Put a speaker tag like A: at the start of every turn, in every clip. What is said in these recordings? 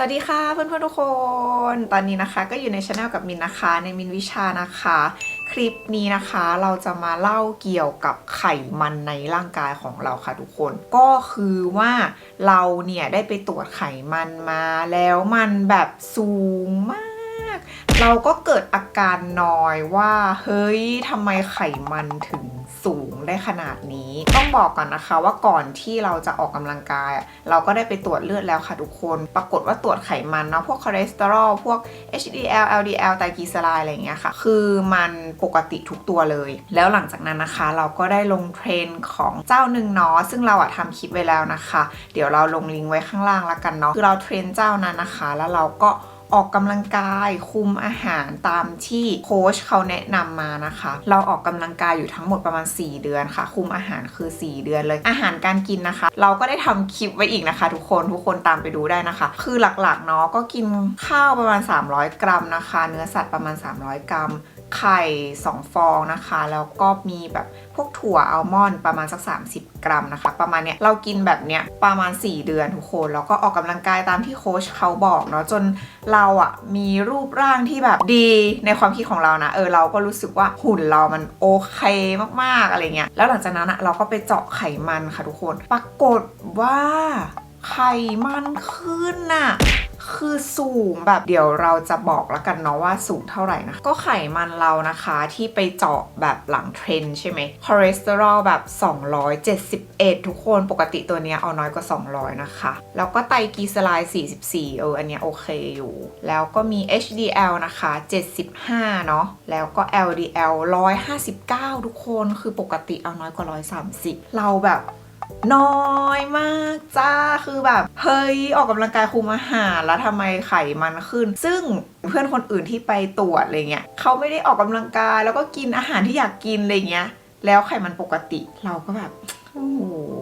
A: สวัสดีค่ะเพื่อนๆทุกคน ตอนนี้นะคะก็อยู่ในช anel กับมินนะคะในมินวิชานะคะ คลิปนี้นะคะเราจะมาเล่าเกี่ยวกับไขมันในร่างกายของเราค่ะทุกคน ก็คือว่าเราเนี่ยได้ไปตรวจไขมันมาแล้วมันแบบสูงมาก เราก็เกิดอาการนอยว่า เฮ้ยทำไมไขมันถึงสูง ได้ขนาดนี้ ต้องบอกก่อนนะคะว่าก่อนที่เราจะออกกำลังกาย เราก็ได้ไปตรวจเลือดแล้วค่ะทุกคน ปรากฏว่าตรวจไขมันเนาะพวกคอเลสเตอรอลพวก HDL LDL ไตรกลีเซอไรด์อะไรอย่างเงี้ยค่ะ คือมันปกติทุกตัวเลย แล้วหลังจากนั้นนะคะ เราก็ได้ลงเทรนของเจ้าหนึ่งเนาะซึ่งเราอะทำคลิปไว้แล้วนะคะ เดี๋ยวเราลงลิงก์ไว้ข้างล่างละกันเนาะคือเราเทรนเจ้านั้นนะคะ แล้วเราก็ ออกกำลังกายคุมอาหารตามที่โค้ชเขาแนะนำมานะคะ เราออกกำลังกายอยู่ทั้งหมดประมาณ 4 เดือนค่ะ คุมอาหารคือ 4 เดือนเลย อาหารการกินนะคะ เราก็ได้ทำคลิปไว้อีกนะคะ ทุกคนทุกคนตามไปดูได้นะคะ คือหลักๆเนาะก็กินข้าวประมาณ 300 กรัมนะคะ เนื้อสัตว์ประมาณ 300 กรัม ไข่2ฟองนะคะ แล้วก็มีแบบพวกถั่วอัลมอนด์ประมาณสัก 30 กรัมนะคะ ประมาณเนี้ยเรากินแบบเนี้ยประมาณ 4 เดือนทุกคน แล้วก็ออกกำลังกายตามที่โค้ชเขาบอกเนาะจนเราอะมีรูปร่างที่แบบดีในความคิดของเรานะ เออเราก็รู้สึกว่าหุ่นเรามันโอเคมากๆอะไรเงี้ยแล้วหลังจากนั้นอะเราก็ไปเจาะไขมันค่ะทุกคน ปรากฏว่าไขมันขึ้นน่ะ คือสูงแบบเดี๋ยวเราจะบอกแล้วกันเนาะว่าสูงเท่าไหร่นะ ก็ไขมันเรานะคะที่ไปเจาะแบบหลังเทรนใช่ไหมคอเลสเตอรอลแบบ 271 ทุกคนปกติตัวเนี้ยเอาน้อยกว่า 200 นะคะ แล้วก็ไตรกลีเซอไรด์44 เอออันเนี้ยโอเคอยู่ แล้วก็มี HDL นะคะ 75 เนาะแล้วก็ LDL 159 ทุกคนคือปกติเอาน้อยกว่า 130 เราแบบ น้อยมากจ้าคือแบบ เฮ้ย ออกกำลังกายคุมอาหารแล้วทำไมไขมันขึ้น ซึ่งเพื่อนคนอื่นที่ไปตรวจอะไรเงี้ยเขาไม่ได้ออกกำลังกายแล้วก็กินอาหารที่อยากกินอะไรเงี้ย แล้วไขมันปกติเราก็แบบโอ้โห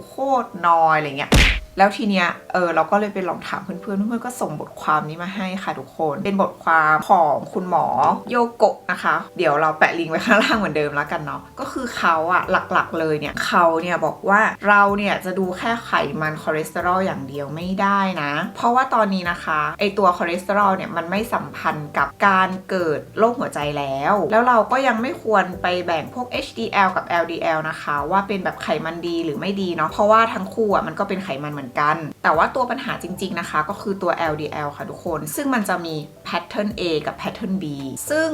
A: โคตรน้อยอะไรเงี้ย แล้วทีเนี้ยเออเราก็เลยไปลองถามเพื่อนๆเพื่อนๆก็ส่งบทความนี้มาให้ค่ะทุกคน เป็นบทความของคุณหมอโยโกะนะคะ เดี๋ยวเราแปะลิงก์ไว้ข้างล่างเหมือนเดิมแล้วกันเนาะก็คือเขาอะหลักๆเลยเนี่ยเขาเนี่ยบอกว่าเราเนี่ยจะดูแค่ไขมันคอเลสเตอรอลอย่างเดียวไม่ได้นะ เพราะว่าตอนนี้นะคะไอตัวคอเลสเตอรอลเนี่ยมันไม่สัมพันธ์กับการเกิดโรคหัวใจแล้ว แล้วเราก็ยังไม่ควรไปแบ่งพวก HDL กับ LDL นะคะ ว่าเป็นแบบไขมันดีหรือไม่ดีเนาะเพราะว่าทั้งคู่อะมันก็เป็นไขมันเหมือนกัน แต่ว่าตัวปัญหาจริง ๆ นะคะ ก็คือตัว LDL ค่ะทุกคน ซึ่งมันจะมี pattern A กับ pattern B ซึ่ง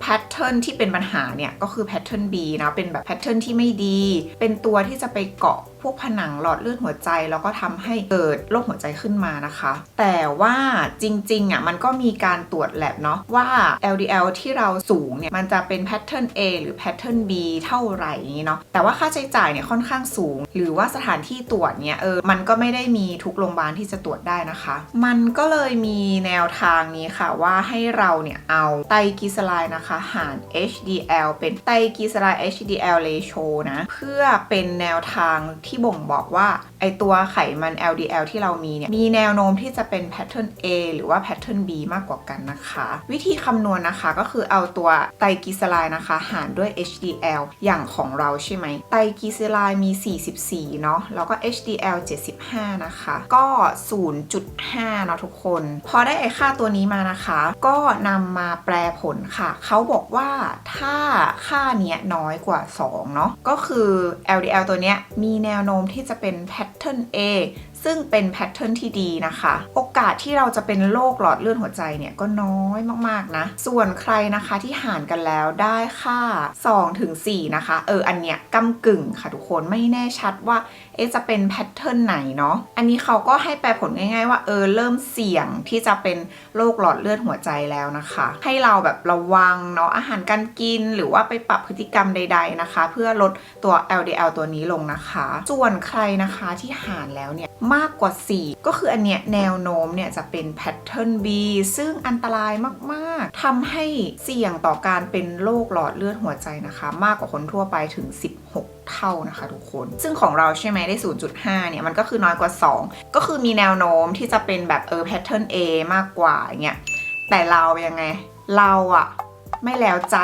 A: แพทเทิร์นที่เป็นปัญหาเนี่ยก็คือแพทเทิร์น B นะเป็นแบบแพทเทิร์นที่ไม่ดี เป็นตัวที่จะไปเกาะ พวกผนังหลอดเลือดหัวใจ แล้วก็ทำให้เกิดโรคหัวใจขึ้นมานะคะ แต่ว่าจริงๆอะมันก็มีการตรวจแลบเนาะว่า LDL ที่เราสูงเนี่ยมันจะเป็นแพทเทิร์น A หรือแพทเทิร์น B เท่าไหร่นี้เนาะแต่ว่าค่าใช้จ่ายเนี่ยค่อนข้างสูง หรือว่าสถานที่ตรวจเนี่ยเออมันก็ไม่ได้มีทุกโรงพยาบาลที่จะตรวจได้นะคะ มันก็เลยมีแนวทางนี้ค่ะว่าให้เราเนี่ยเอาไตรกลีเซอไรด์นะคะหาร HDL เป็นไตรกลีเซอไรด์ HDL ratio นะเพื่อเป็นแนวทางที่บ่งบอกว่าไอตัวไขมัน LDL ที่เรามีเนี่ยมีแนวโน้มที่จะเป็น pattern A หรือว่า pattern B มากกว่ากันนะคะ วิธีคำนวณนะคะก็คือเอาตัวไตรกลีเซอไรด์นะคะ หารด้วย HDL อย่างของเราใช่ไหมไตรกลีเซอไรด์มี 44 เนาะแล้วก็ HDL 75 นะคะ ก็ 0.5 เนาะทุกคน พอได้ไอค่าตัวนี้มานะคะ ก็นำมาแปลผลค่ะ เขาบอกว่าถ้าค่าเนี้ยน้อยกว่า 2 เนาะก็คือ LDL ตัวเนี้ยมีแนววโน้มที่จะเป็นแพทเทิร์น A ซึ่งเป็นแพทเทิร์นที่ดีนะคะ โอกาสที่เราจะเป็นโรคหลอดเลือดหัวใจเนี่ยก็น้อยมากๆนะ ส่วนใครนะคะที่หารกันแล้วได้ค่า2ถึง4นะคะ เอออันเนี้ยกำกึ่งค่ะทุกคนไม่แน่ชัดว่าเอ๊จะเป็นแพทเทิร์นไหนเนาะอันนี้เขาก็ให้แปลผลง่าย ๆ ว่าเออเริ่มเสี่ยงที่จะเป็นโรคหลอดเลือดหัวใจแล้วนะคะ ให้เราแบบระวังเนาะอาหารการกินหรือว่าไปปรับพฤติกรรมใด ๆนะคะ เพื่อลดตัว LDL ตัวนี้ลงนะคะ ส่วนใครนะคะที่หารแล้วเนี่ยมากกว่า 4 ก็คืออันเนี้ยแนวโน้มเนี่ยจะเป็นแพทเทิร์น B ซึ่งอันตรายมากๆทำให้เสี่ยงต่อการเป็นโรคหลอดเลือดหัวใจนะคะ มากกว่าคนทั่วไปถึง 16เท่านะคะทุกคน ซึ่งของเราใช่ไหมได้ 0.5 เนี่ย มันก็คือน้อยกว่า 2 ก็คือมีแนวโน้มที่จะเป็นแบบเออแพทเทิร์น A มากกว่าอย่างเงี้ย แต่เรายังไง เราอะไม่แล้วใจ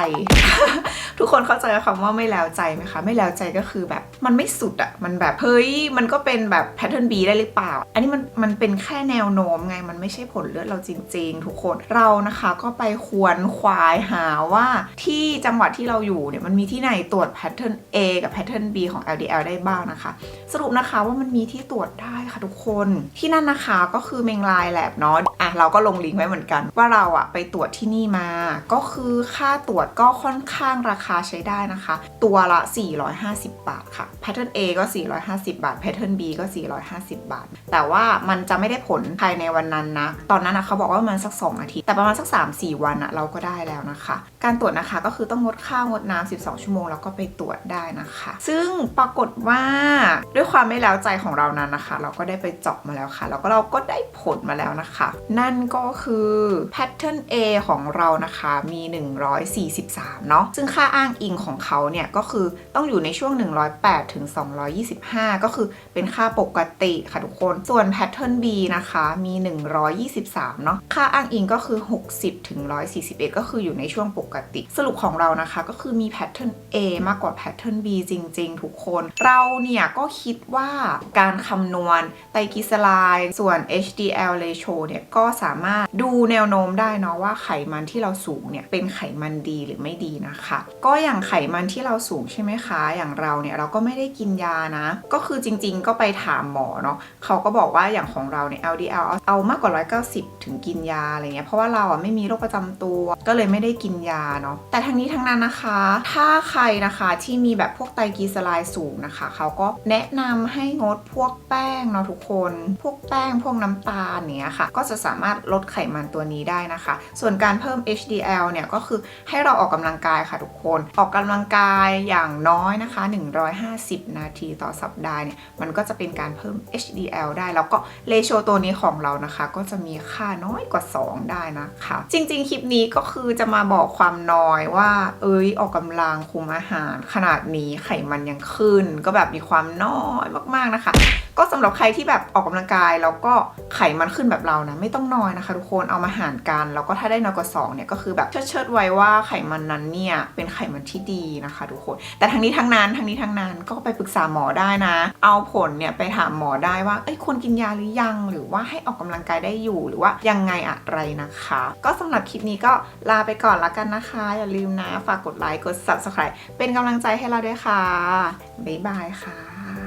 A: ทุกคนเข้าใจคำว่าไม่แล้วใจไหมคะ ไม่แล้วใจก็คือแบบมันไม่สุดอะมันแบบเฮ้ยมันก็เป็นแบบแพทเทิร์น B ได้หรือเปล่า อันนี้มันมันเป็นแค่แนวโน้มไงมันไม่ใช่ผลเลือดเราจริง ๆ ทุกคนเรานะคะก็ไปควรควายหาว่าที่จังหวัดที่เราอยู่เนี่ยมันมีที่ไหนตรวจแพทเทิร์น A กับแพทเทิร์น B ของ LDL ได้บ้างนะคะ สรุปนะคะว่ามันมีที่ตรวจได้ค่ะทุกคนที่นั่นนะคะก็คือเมงลายแลบเนาะอะเราก็ลงลิงก์ไว้เหมือนกัน ว่าเราอะไปตรวจที่นี่มา ก็คือค่าตรวจก็ค่อนข้างราคาใช้ได้นะคะ ตัวละ 450 บาทค่ะ Pattern A ก็ 450 บาท Pattern B ก็ 450 บาท แต่ว่ามันจะไม่ได้ผลภายในวันนั้นนะ ตอนนั้นนะเขาบอกว่ามันสัก 2 อาทิตย์ แต่ประมาณสัก 3-4 วันอะเราก็ได้แล้วนะคะ การตรวจนะคะก็คือต้องงดข้าวงดน้ำ12 ชั่วโมงแล้วก็ไปตรวจได้นะคะ ซึ่งปรากฏว่าด้วยความไม่แล้วใจของเรานั้นนะคะ เราก็ได้ไปเจาะมาแล้วค่ะ แล้วก็เราก็ได้ผลมาแล้วนะคะ นั่นก็คือ Pattern A ของเรานะคะมี 143 เนาะซึ่งค่าอ้างอิงของเขาเนี่ยก็คือต้องอยู่ในช่วง 108ถึง 225 ก็คือเป็นค่าปกติค่ะทุกคน ส่วน Pattern B นะคะ มี 123 เนาะ ค่าอ้างอิงก็คือ 60 ถึง 141 ก็คืออยู่ในช่วงปกติ สรุปของเรานะคะ ก็คือมี Pattern A มากกว่า Pattern B จริง ๆ ทุกคน เราเนี่ยก็คิดว่าการคำนวณไตรกลีเซอไรด์ส่วน HDL ratio เนี่ย ก็สามารถดูแนวโน้มได้เนาะว่าไขมันที่เราสูงเนี่ย เป็นไขมันดีหรือไม่ดีนะคะ ก็อย่างไขมันที่เราสูงใช่ไหมคะ อย่างเราเนี่ยเราก็ไม่ได้กินยานะ ก็คือจริงๆ ก็ไปถามหมอเนาะเขาก็บอกว่าอย่างของเราเนี่ย LDL เอามากกว่า 190 ถึงกินยาอะไรเงี้ยเพราะว่าเราอะไม่มีโรคประจำตัว ก็เลยไม่ได้กินยาเนาะแต่ทั้งนี้ทั้งนั้นนะคะ ถ้าใครนะคะที่มีแบบพวกไตรกลีเซอไรด์สูงนะคะเขาก็แนะนำให้งดพวกแป้งเนาะทุกคน พวกแป้งพวกน้ำตาลเนี้ยค่ะ ก็จะสามารถลดไขมันตัวนี้ได้นะคะ ส่วนการเพิ่ม HDL เนี่ยก็คือให้เราออกกำลังกายค่ะทุกคนออกกำลังกายอย่างน้อยนะคะ 150นาทีต่อสัปดาห์เนี่ยมันก็จะเป็นการเพิ่ม HDL ได้ แล้วก็เลโชตัวนี้ของเรานะคะ ก็จะมีค่าน้อยกว่า 2 ได้นะคะ จริงๆ คลิปนี้ก็คือจะมาบอกความน้อยว่า เอ้ยออกกำลังคุมอาหาร ขนาดนี้ไขมันยังขึ้น ก็แบบมีความน้อยมากๆนะคะ ก็สำหรับใครที่แบบออกกำลังกายแล้วก็ไขมันขึ้นแบบเรานะไม่ต้องน้อยนะคะ ทุกคนเอามาหารกัน แล้วก็ถ้าได้น้อยกว่า2เนี่ยก็คือแบบเชิดเชิดๆไว้ว่าไขมันนั้นเนี่ยเป็นไขมันที่ดีนะคะ ทุกคน แต่ทั้งนี้ทั้งนั้นทั้งนี้ทั้งนั้นก็ไปปรึกษาหมอได้นะ เอาผลเนี่ยไปถามหมอได้ว่าเอ้ยควรกินยาหรือยัง หรือว่าให้ออกกำลังกายได้อยู่หรือว่ายังไงอะไรนะคะ ก็สำหรับคลิปนี้ก็ลาไปก่อนละกันนะคะ อย่าลืมนะฝากกดไลค์กด subscribe เป็นกำลังใจให้เราด้วยค่ะบ๊ายบายค่ะ